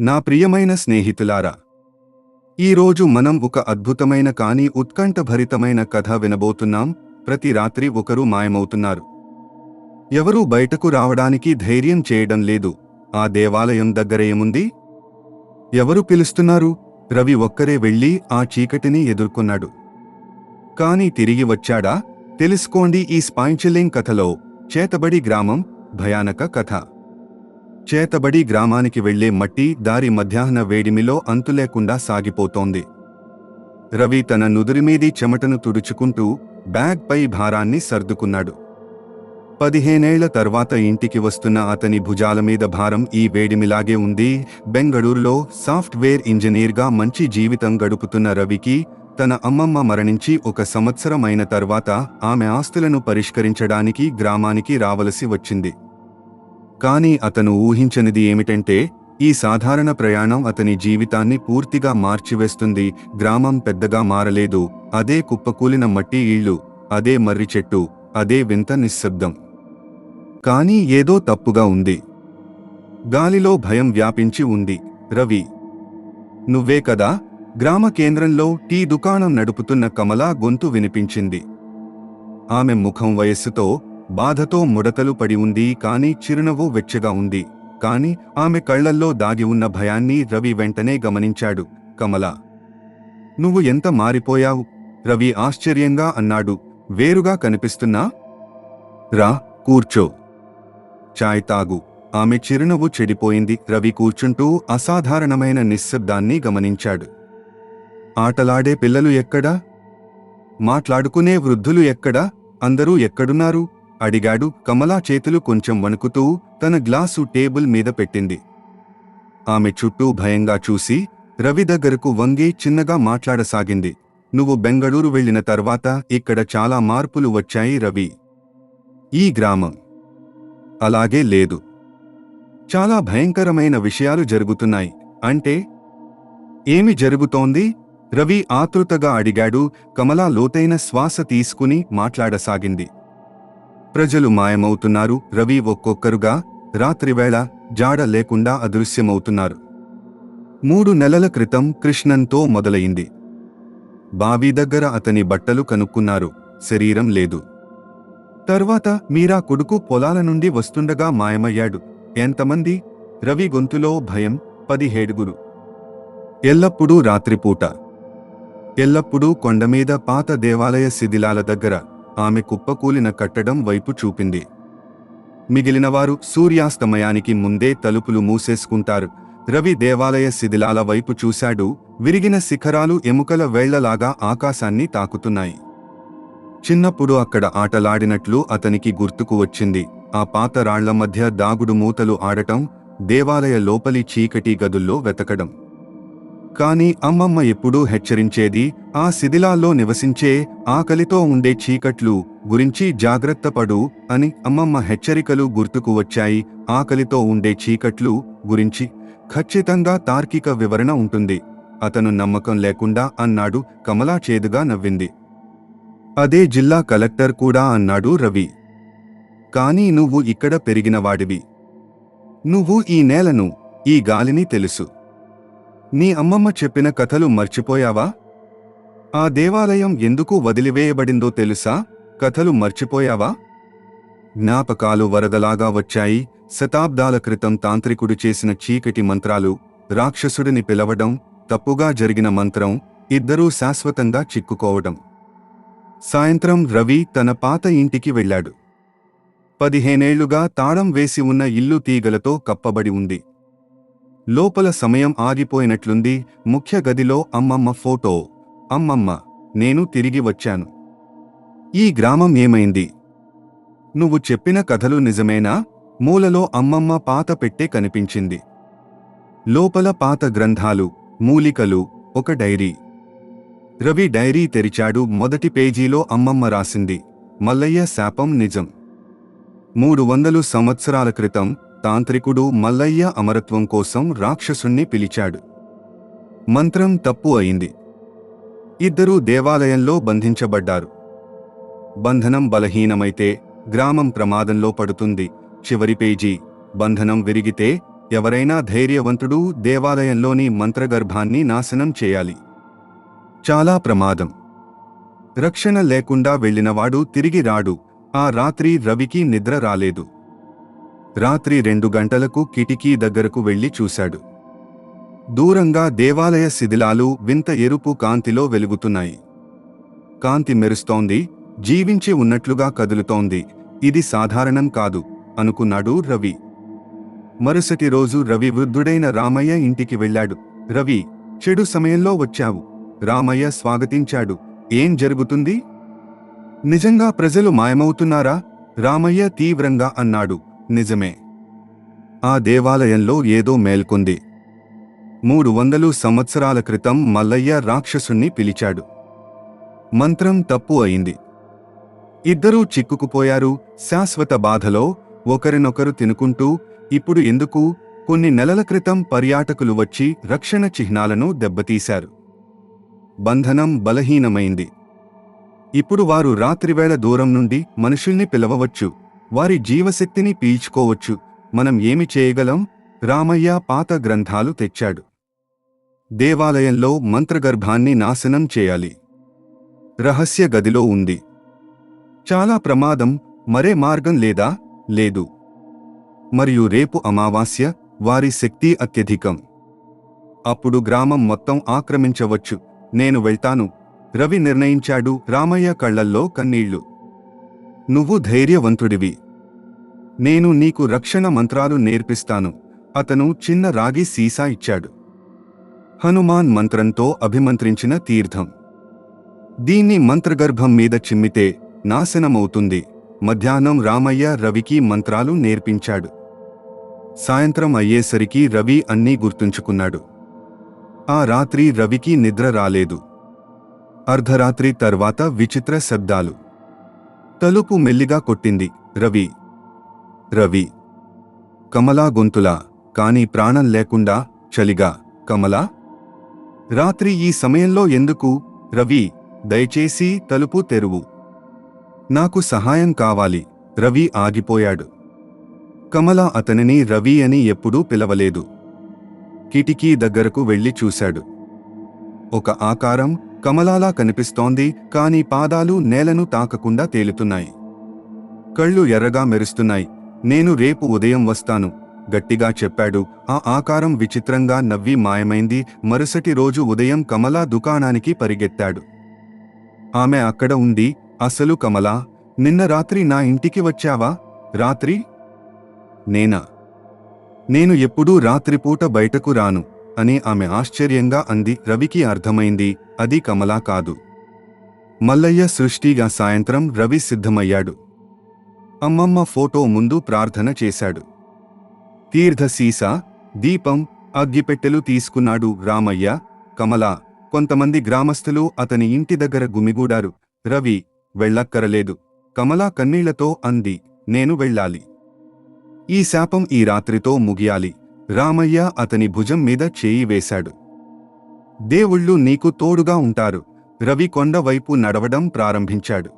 నా ప్రియమైన స్నేహితులారా ఈరోజు మనం ఒక అద్భుతమైన కానీ ఉత్కంఠభరితమైన కథ వినబోతున్నాం. ప్రతి రాత్రి ఒకరు మాయమవుతున్నారు. ఎవరూ బయటకు రావడానికి ధైర్యం చేయడం లేదు. ఆ దేవాలయం దగ్గర ఏముంది ఎవరు పిలుస్తున్నారు? రవి ఒక్కరే వెళ్ళి ఆ చీకటిని ఎదుర్కొన్నాడు. కాని తిరిగి వచ్చాడా? తెలుసుకోండి ఈ స్పాంచలింగ్ కథలో చేతబడి గ్రామం భయానక కథ. చేతబడి గ్రామానికి వెళ్ళే మట్టి దారి మధ్యాహ్న వేడిమిలో అంతులేకుండా సాగిపోతోంది. రవి తన నుదురిమీది చెమటను తుడుచుకుంటూ బ్యాగ్పై భారాన్ని సర్దుకున్నాడు. పదిహేనేళ్ళ తర్వాత ఇంటికి వస్తున్న అతని భుజాల మీద భారం ఈ వేడిమిలాగే ఉంది. బెంగళూరులో సాఫ్ట్వేర్ ఇంజనీర్గా మంచి జీవితం గడుపుతున్న రవికి తన అమ్మమ్మ మరణించి ఒక సంవత్సరం అయిన తర్వాత ఆమె ఆస్తులను పరిష్కరించడానికి గ్రామానికి రావలసి వచ్చింది. కానీ అతను ఊహించనిది ఏమిటంటే ఈ సాధారణ ప్రయాణం అతని జీవితాన్ని పూర్తిగా మార్చివేస్తుంది గ్రామం పెద్దగా మారలేదు అదే కుప్పకూలిన మట్టి ఇళ్ళు అదే మర్రి చెట్టు అదే వింత నిశ్శబ్దం. కానీ ఏదో తప్పుగా ఉంది. గాలిలో భయం వ్యాపించి ఉంది. రవి నువ్వే కదా? గ్రామ కేంద్రంలో టీ దుకాణం నడుపుతున్న కమలా గొంతు వినిపించింది. ఆమె ముఖం వయస్సుతో బాధతో ముడతలు పడి ఉంది కాని చిరునవ్వు వెచ్చగా ఉంది. కాని ఆమె కళ్ళల్లో దాగి ఉన్న భయాన్ని రవి వెంటనే గమనించాడు. కమలా నువ్వు ఎంత మారిపోయావు? రవి ఆశ్చర్యంగా అన్నాడు. వేరుగా కనిపిస్తున్నా? రా కూర్చో. చాయ్ తాగు. ఆమె చిరునవ్వు చెడిపోయింది. రవి కూర్చుంటూ అసాధారణమైన నిశ్శబ్దాన్ని గమనించాడు. ఆటలాడే పిల్లలు ఎక్కడా? మాట్లాడుకునే వృద్ధులు ఎక్కడా? అందరూ ఎక్కడున్నారు? అడిగాడు. కమలా చేతులు కొంచెం వణుకుతూ తన గ్లాసు టేబుల్ మీద పెట్టింది. ఆమె చుట్టూ భయంగా చూసి రవి దగ్గరకు వంగి చిన్నగా మాట్లాడసాగింది. నువ్వు బెంగళూరు వెళ్ళిన తర్వాత ఇక్కడ చాలా మార్పులు వచ్చాయి రవి. ఈ గ్రామం అలాగే లేదు. చాలా భయంకరమైన విషయాలు జరుగుతున్నాయి. అంటే? ఏమి జరుగుతోంది? రవి ఆతృతగా అడిగాడు. కమలా లోతైన శ్వాస తీసుకుని మాట్లాడసాగింది. ప్రజలు మాయమవుతున్నారు. రవి ఒక్కొక్కరుగా రాత్రివేళ జాడ లేకుండా అదృశ్యమవుతున్నారు. మూడు నెలల క్రితం కృష్ణన్తో మొదలయింది బావి దగ్గర అతని బట్టలు కనుక్కున్నారు. శరీరం లేదు. తర్వాత మీరా కొడుకు పొలాల నుండి వస్తుండగా మాయమయ్యాడు. ఎంతమంది? రవి గొంతులో భయం పదిహేడుగురు. ఎల్లప్పుడూ రాత్రిపూట. ఎల్లప్పుడూ కొండమీద పాత దేవాలయ శిథిలాల దగ్గర. ఆమె కుప్పకూలిన కట్టడం వైపు చూపింది. మిగిలినవారు సూర్యాస్తమయానికి ముందే తలుపులు మూసేసుకుంటారు. రవి దేవాలయ శిథిలాల వైపు చూశాడు. విరిగిన శిఖరాలు ఎముకల వేళ్ళలాగా ఆకాశాన్ని తాకుతున్నాయి. చిన్నప్పుడు అక్కడ ఆటలాడినట్లు అతనికి గుర్తుకు వచ్చింది. ఆ పాత రాళ్ళ మధ్య దాగుడు మూతలు ఆడటం దేవాలయ లోపలి చీకటి గదుల్లో వెతకడం. కాని అమ్మమ్మ ఎప్పుడూ హెచ్చరించేది ఆ శిథిలాల్లో నివసించే ఆకలితో ఉండే చీకట్లు గురించి జాగ్రత్తపడు అని అమ్మమ్మ హెచ్చరికలు గుర్తుకు వచ్చాయి. ఆకలితో ఉండే చీకట్లు గురించి ఖచ్చితంగా తార్కిక వివరణ ఉంటుంది. అతను నమ్మకం లేకుండా అన్నాడు కమలా చేదుగా నవ్వింది. అదే జిల్లా కలెక్టర్ కూడా అన్నాడు రవి. కానీ నువ్వు ఇక్కడ పెరిగినవాడివి. నువ్వు ఈ నేలను ఈ గాలిని తెలుసు. నీ అమ్మమ్మ చెప్పిన కథలు మర్చిపోయావా? ఆ దేవాలయం ఎందుకు వదిలివేయబడిందో తెలుసా? కథలు మర్చిపోయావా? జ్ఞాపకాలు వరదలాగా వచ్చాయి. శతాబ్దాల క్రితం తాంత్రికుడు చేసిన చీకటి మంత్రాలు రాక్షసుడిని పిలవడం తప్పుగా జరిగిన మంత్రం ఇద్దరూ శాశ్వతంగా చిక్కుకోవడం. సాయంత్రం రవి తన పాత ఇంటికి వెళ్ళాడు. పదిహేనేళ్ళుగా తాళం వేసి ఉన్న ఇల్లు తీగలతో కప్పబడి ఉంది. లోపల సమయం ఆగిపోయినట్లుంది. ముఖ్య గదిలో అమ్మమ్మ ఫోటో. అమ్మమ్మ నేను తిరిగి వచ్చాను. ఈ గ్రామం ఏమైంది? నువ్వు చెప్పిన కథలు నిజమేనా? మూలలో అమ్మమ్మ పాత పెట్టె కనిపించింది. లోపల పాత గ్రంథాలు మూలికలు ఒక డైరీ. రవి డైరీ తెరిచాడు. మొదటి పేజీలో అమ్మమ్మ రాసింది మల్లయ్య శాపం నిజం. మూడు వందలు సంవత్సరాల క్రితం తాంత్రికుడు మల్లయ్య అమరత్వం కోసం రాక్షసుణ్ణి పిలిచాడు. మంత్రం తప్పు అయింది. ఇద్దరూ దేవాలయంలో బంధించబడ్డారు. బంధనం బలహీనమైతే గ్రామం ప్రమాదంలో పడుతుంది. చివరి పేజీ బంధనం విరిగితే ఎవరైనా ధైర్యవంతుడు దేవాలయంలోని మంత్రగర్భాన్ని నాశనం చేయాలి. చాలా ప్రమాదం. రక్షణ లేకుండా వెళ్ళినవాడు తిరిగి రాడు. ఆ రాత్రి రవికి నిద్ర రాలేదు. రాత్రి రెండు గంటలకు కిటికీ దగ్గరకు వెళ్ళి చూశాడు. దూరంగా దేవాలయ శిథిలాలు వింత ఎరుపు కాంతిలో వెలుగుతున్నాయి. కాంతి మెరుస్తోంది జీవించి ఉన్నట్లుగా కదులుతోంది. ఇది సాధారణం కాదు అనుకున్నాడు రవి. మరుసటి రోజు రవి వృద్ధుడైన రామయ్య ఇంటికి వెళ్ళాడు. రవి చెడు సమయంలో వచ్చావు. రామయ్య స్వాగతించాడు. ఏం జరుగుతుంది? నిజంగా ప్రజలు మాయమవుతున్నారా? రామయ్య తీవ్రంగా అన్నాడు. నిజమే. ఆ దేవాలయంలో ఏదో మేల్కొంది. మూడు వందలు సంవత్సరాల క్రితం మల్లయ్య రాక్షసుణ్ణి పిలిచాడు. మంత్రం తప్పు అయింది. ఇద్దరూ చిక్కుకుపోయారు. శాశ్వత బాధలో ఒకరినొకరు తినుకుంటూ ఇప్పుడు ఎందుకు? కొన్ని నెలల క్రితం పర్యాటకులు వచ్చి రక్షణ చిహ్నాలను దెబ్బతీశారు. బంధనం బలహీనమైంది. ఇప్పుడు వారు రాత్రివేళ దూరం నుండి మనుషుల్ని పిలవవచ్చు. వారి జీవశక్తిని పీల్చుకోవచ్చు. మనం ఏమి చేయగలం? రామయ్య పాత గ్రంథాలు తెచ్చాడు. దేవాలయంలో మంత్రగర్భాన్ని నాశనం చేయాలి. రహస్య గదిలో ఉంది. చాలా ప్రమాదం మరే మార్గం లేదా? లేదు. మరియు రేపు అమావాస్య వారి శక్తి అత్యధికం. అప్పుడు గ్రామం మొత్తం ఆక్రమించవచ్చు. నేను వెళ్తాను. రవి నిర్ణయించాడు. రామయ్య కళ్ళల్లో కన్నీళ్ళు. నువ్వు ధైర్యవంతుడివి. నేను నీకు రక్షణ మంత్రాలు నేర్పిస్తాను. అతను చిన్న రాగి సీసా ఇచ్చాడు. హనుమాన్ మంత్రంతో అభిమంత్రించిన తీర్థం. దీన్ని మంత్రగర్భం మీద చిమ్మితే నాశనమవుతుంది. మధ్యాహ్నం రామయ్య రవికి మంత్రాలు నేర్పించాడు. సాయంత్రం అయ్యేసరికి రవి అన్నీ గుర్తుంచుకున్నాడు. ఆ రాత్రి రవికి నిద్ర రాలేదు. అర్ధరాత్రి తర్వాత విచిత్ర శబ్దాలు. తలుపు మెల్లిగా కొట్టింది. రవి. రవి. కమలా గొంతులా కాని ప్రాణం లేకుండా చలిగా. కమలా. రాత్రి ఈ సమయంలో ఎందుకు? రవి. దయచేసి తలుపు తెరువు. నాకు సహాయం కావాలి. రవి ఆగిపోయాడు. కమల అతనిని రవి అని ఎప్పుడూ పిలవలేదు. కిటికీ దగ్గరకు వెళ్ళి చూశాడు. ఒక ఆకారం కమలాలా కనిపిస్తోంది కాని పాదాలు నేలను తాకకుండా తేలుతున్నాయి. కళ్ళు ఎర్రగా మెరుస్తున్నాయి. నేను రేపు ఉదయం వస్తాను గట్టిగా చెప్పాడు. ఆ ఆకారం విచిత్రంగా నవ్వి మాయమైంది. మరుసటి రోజు ఉదయం కమలా దుకాణానికి పరిగెత్తాడు. ఆమె అక్కడ ఉంది. అసలు కమలా నిన్న రాత్రి నా ఇంటికి వచ్చావా? రాత్రి? నేనా? నేను ఎప్పుడూ రాత్రిపూట బయటకు రాను. అని ఆమె ఆశ్చర్యంగా అంది. రవికి అర్థమైంది అది కమలా కాదు. మల్లయ్య సృష్టిగా సాయంత్రం రవి సిద్ధమయ్యాడు. అమ్మమ్మ ఫోటో ముందు ప్రార్థన చేశాడు. తీర్థ సీసా దీపం అగ్గిపెట్టెలు తీసుకున్నాడు రామయ్య కమల కొంతమంది గ్రామస్తులు అతని ఇంటి దగ్గర గుమిగూడారు. రవి వెళ్ళక్కరలేదు. కమలా కన్నీళ్ళతో అంది నేను వెళ్ళాలి. ఈ శాపం ఈ రాత్రితో ముగియాలి. రామయ్య అతని భుజం మీద చేయి వేశాడు. దేవుళ్ళు నీకు తోడుగా ఉంటారు. రవి కొండ వైపు నడవడం ప్రారంభించాడు.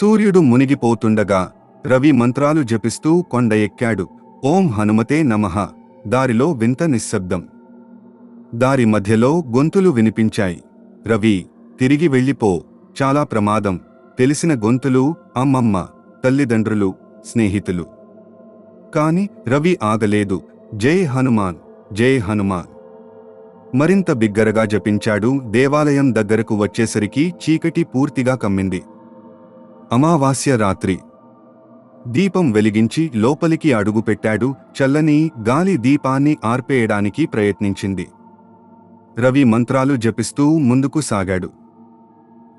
సూర్యుడు మునిగిపోతుండగా రవి మంత్రాలు జపిస్తూ కొండ ఎక్కాడు. ఓం హనుమతే నమః. దారిలో వింత నిశ్శబ్దం. దారి మధ్యలో గొంతులు వినిపించాయి. రవి తిరిగి వెళ్ళిపో. చాలా ప్రమాదం. తెలిసిన గొంతులు అమ్మమ్మ తల్లిదండ్రులు స్నేహితులు. కాని రవి ఆగలేదు. జై హనుమాన్ జై హనుమాన్. మరింత బిగ్గరగా జపించాడు దేవాలయం దగ్గరకు వచ్చేసరికి చీకటి పూర్తిగా కమ్మింది. అమావాస్య రాత్రి. దీపం వెలిగించి లోపలికి అడుగుపెట్టాడు చల్లని గాలి దీపాన్ని ఆర్పేయడానికి ప్రయత్నించింది. రవి మంత్రాలు జపిస్తూ ముందుకు సాగాడు.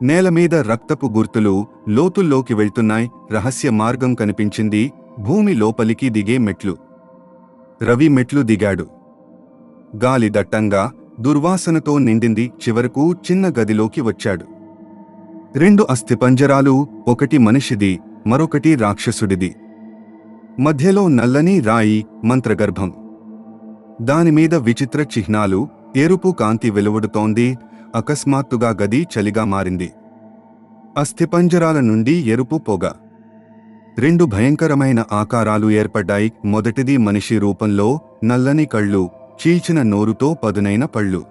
నేలమీద రక్తపు గుర్తులు లోతుల్లోకి వెళ్తున్నాయి రహస్య మార్గం కనిపించింది భూమి లోపలికి దిగే మెట్లు. రవి మెట్లు దిగాడు. గాలి దట్టంగా దుర్వాసనతో నిండింది చివరకు చిన్న గదిలోకి వచ్చాడు. రెండు అస్థిపంజరాలు ఒకటి మనిషిది మరొకటి రాక్షసుడిది. మధ్యలో నల్లని రాయి మంత్రగర్భం. దానిమీద విచిత్ర చిహ్నాలు ఎరుపు కాంతి వెలువడుతోంది అకస్మాత్తుగా గది చలిగా మారింది. అస్థిపంజరాల నుండి ఎరుపు పొగ. రెండు భయంకరమైన ఆకారాలు ఏర్పడ్డాయి. మొదటిది మనిషి రూపంలో నల్లని కళ్ళు చీల్చిన నోరుతో పదునైన పళ్ళు.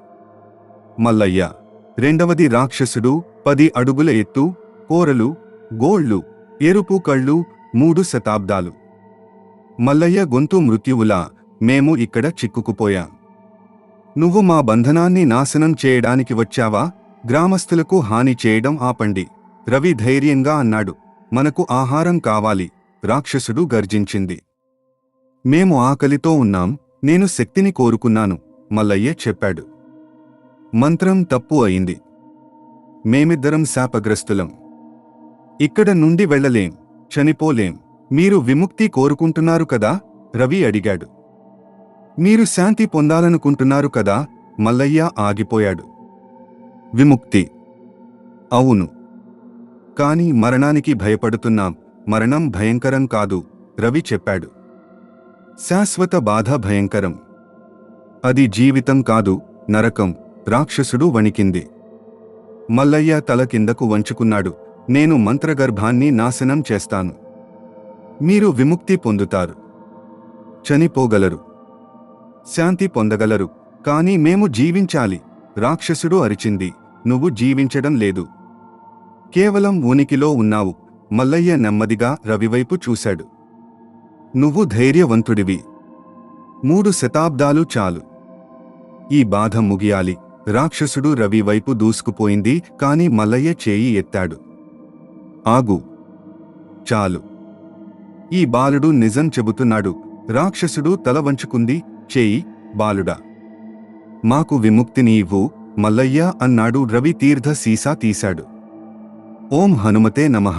మల్లయ్య. రెండవది రాక్షసుడు పది అడుగుల ఎత్తు కోరలు గోళ్ళు ఎరుపు కళ్ళు మూడు శతాబ్దాలు. మల్లయ్య గొంతు మృత్యువులా మేము ఇక్కడ చిక్కుకుపోయాం. నువ్వు మా బంధనాన్ని నాశనం చేయడానికి వచ్చావా? గ్రామస్తులకు హాని చేయడం ఆపండి. రవి ధైర్యంగా అన్నాడు. మనకు ఆహారం కావాలి రాక్షసుడు గర్జించింది. మేము ఆకలితో ఉన్నాం నేను శక్తిని కోరుకున్నాను మల్లయ్య చెప్పాడు. మంత్రం తప్పు అయింది. మేమిద్దరం శాపగ్రస్తులం. ఇక్కడ నుండి వెళ్ళలేం చనిపోలేం మీరు విముక్తి కోరుకుంటున్నారు కదా? రవి అడిగాడు. మీరు శాంతి పొందాలనుకుంటున్నారు కదా? మల్లయ్య ఆగిపోయాడు. విముక్తి. అవును. కాని మరణానికి భయపడుతున్నాం మరణం భయంకరం కాదు రవి చెప్పాడు. శాశ్వత బాధ భయంకరం. అది జీవితం కాదు నరకం రాక్షసుడు వణికింది. మల్లయ్య తల కిందకు వంచుకున్నాడు నేను మంత్రగర్భాన్ని నాశనం చేస్తాను. మీరు విముక్తి పొందుతారు. చనిపోగలరు. శాంతి పొందగలరు కానీ మేము జీవించాలి రాక్షసుడు అరిచింది నువ్వు జీవించడం లేదు. కేవలం ఉనికిలో ఉన్నావు. మల్లయ్య నెమ్మదిగా రవివైపు చూశాడు. నువ్వు ధైర్యవంతుడివి. మూడు శతాబ్దాలు చాలు. ఈ బాధ ముగియాలి. రాక్షసుడు రవి వైపు దూసుకుపోయింది కాని మల్లయ్య చేయి ఎత్తాడు. ఆగు. చాలు. ఈ బాలుడు నిజం చెబుతున్నాడు. రాక్షసుడు తల వంచుకుంది చేయి బాలుడా. మాకు విముక్తిని ఇవ్వు మల్లయ్య అన్నాడు రవి తీర్థ సీసా తీశాడు. ఓం హనుమతే నమః.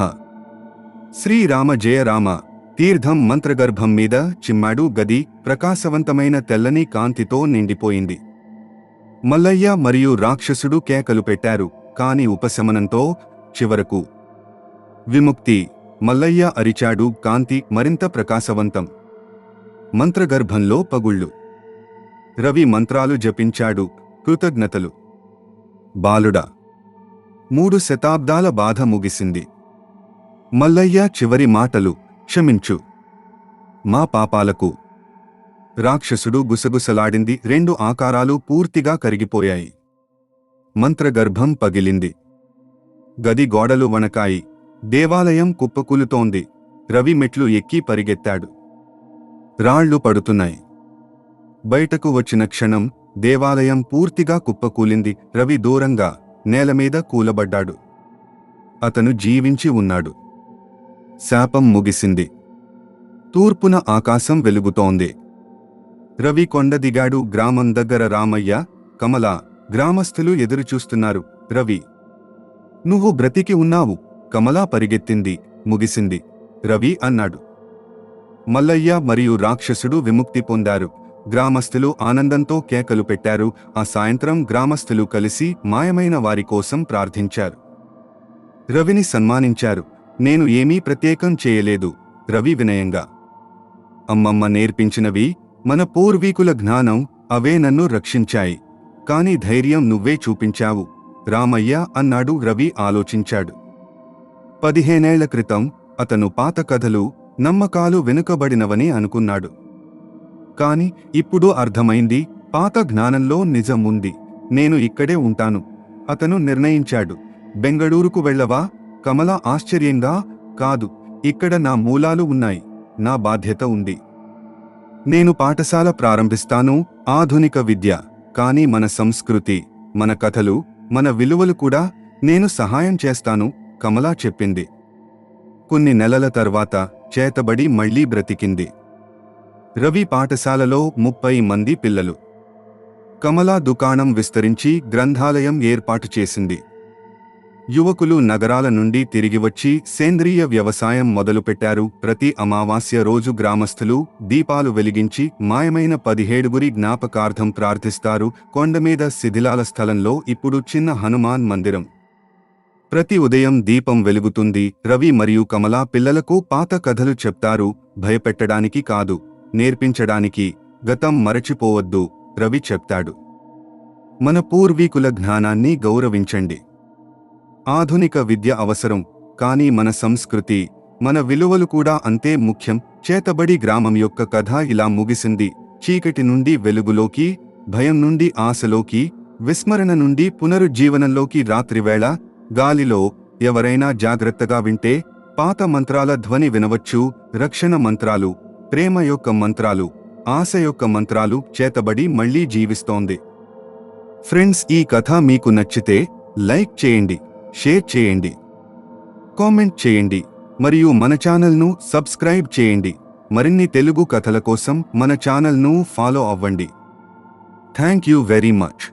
శ్రీరామ జయ రామ తీర్థం మంత్రగర్భం మీద చిమ్మాడు గది ప్రకాశవంతమైన తెల్లని కాంతితో నిండిపోయింది. మల్లయ్య మరియు రాక్షసుడు కేకలు పెట్టారు కాని ఉపశమనంతో చివరకు. విముక్తి మల్లయ్య అరిచాడు కాంతి మరింత ప్రకాశవంతం. మంత్రగర్భంలో పగుళ్ళు. రవి మంత్రాలు జపించాడు కృతజ్ఞతలు. బాలుడా మూడు శతాబ్దాల బాధ ముగిసింది. మల్లయ్య చివరి మాటలు క్షమించు. మా పాపాలకు రాక్షసుడు గుసగుసలాడింది రెండు ఆకారాలు పూర్తిగా కరిగిపోయాయి. మంత్రగర్భం పగిలింది. గది గోడలు వణకాయి. దేవాలయం కుప్పకూలుతోంది. రవి మెట్లు ఎక్కి పరిగెత్తాడు. రాళ్ళు పడుతున్నాయి. బయటకు వచ్చిన క్షణం దేవాలయం పూర్తిగా కుప్పకూలింది. రవి దూరంగా నేలమీద కూలబడ్డాడు. అతను జీవించి ఉన్నాడు. శాపం ముగిసింది. తూర్పున ఆకాశం వెలుగుతోంది. రవి కొండ దిగాడు. గ్రామం దగ్గర రామయ్య కమల గ్రామస్థులు ఎదురుచూస్తున్నారు. రవి నువ్వు బ్రతికి ఉన్నావు. కమలా పరిగెత్తింది. ముగిసింది. రవి అన్నాడు. మల్లయ్య మరియు రాక్షసుడు విముక్తి పొందారు. గ్రామస్తులు ఆనందంతో కేకలు పెట్టారు. ఆ సాయంత్రం గ్రామస్తులు కలిసి మాయమైన వారి కోసం ప్రార్థించారు. రవిని సన్మానించారు. నేను ఏమీ ప్రత్యేకం చేయలేదు. రవి వినయంగా అమ్మమ్మ నేర్పించినవి మన పూర్వీకుల జ్ఞానం అవే నన్ను రక్షించాయి. కాని ధైర్యం నువ్వే చూపించావు. రామయ్య అన్నాడు రవి ఆలోచించాడు. పదిహేనేళ్ళ క్రితం అతను పాత కథలు నమ్మకాలు వెనుకబడినవని అనుకున్నాడు. కాని ఇప్పుడు అర్థమైంది పాత జ్ఞానంలో నిజం ఉంది నేను ఇక్కడే ఉంటాను. అతను నిర్ణయించాడు. బెంగళూరుకు వెళ్ళవా? కమల ఆశ్చర్యంగా కాదు ఇక్కడ నా మూలాలు ఉన్నాయి. నా బాధ్యత ఉంది. నేను పాఠశాల ప్రారంభిస్తాను ఆధునిక విద్య. కాని మన సంస్కృతి మన కథలు మన విలువలు కూడా నేను సహాయం చేస్తాను కమలా చెప్పింది. కొన్ని నెలల తర్వాత చేతబడి మళ్ళీ బ్రతికింది. రవి పాఠశాలలో ముప్పై మంది పిల్లలు. కమలా దుకాణం విస్తరించి గ్రంథాలయం ఏర్పాటు చేసింది. యువకులు నగరాల నుండి తిరిగి వచ్చి సేంద్రియ వ్యవసాయం మొదలుపెట్టారు. ప్రతి అమావాస్య రోజు గ్రామస్థులు దీపాలు వెలిగించి మాయమైన పదిహేడుగురి జ్ఞాపకార్థం ప్రార్థిస్తారు. కొండమీద శిథిలాల స్థలంలో ఇప్పుడు చిన్న హనుమాన్ మందిరం. ప్రతి ఉదయం దీపం వెలుగుతుంది. రవి మరియు కమలా పిల్లలకు పాత కథలు చెప్తారు. భయపెట్టడానికి కాదు. నేర్పించడానికి గతం మరచిపోవద్దు రవి చెప్తాడు. మన పూర్వీకుల జ్ఞానాన్ని గౌరవించండి. ఆధునిక విద్య అవసరం కానీ మన సంస్కృతి మన విలువలు కూడా అంతే ముఖ్యం. చేతబడి గ్రామం యొక్క కథ ఇలా ముగిసింది. చీకటి నుండి వెలుగులోకి భయం నుండి ఆశలోకి విస్మరణ నుండి పునరుజ్జీవనంలోకి రాత్రివేళ గాలిలో ఎవరైనా జాగ్రత్తగా వింటే పాత మంత్రాల ధ్వని వినవచ్చు రక్షణ మంత్రాలు ప్రేమ యొక్క మంత్రాలు ఆశ యొక్క మంత్రాలు చేతబడి మళ్ళీ జీవిస్తోంది. ఫ్రెండ్స్ ఈ కథ మీకు నచ్చితే లైక్ చేయండి షేర్ చేయండి కామెంట్ చేయండి మరియు మన ఛానల్ను సబ్స్క్రైబ్ చేయండి. మరిన్ని తెలుగు కథల కోసం మన ఛానల్ను ఫాలో అవ్వండి. Thank you very much.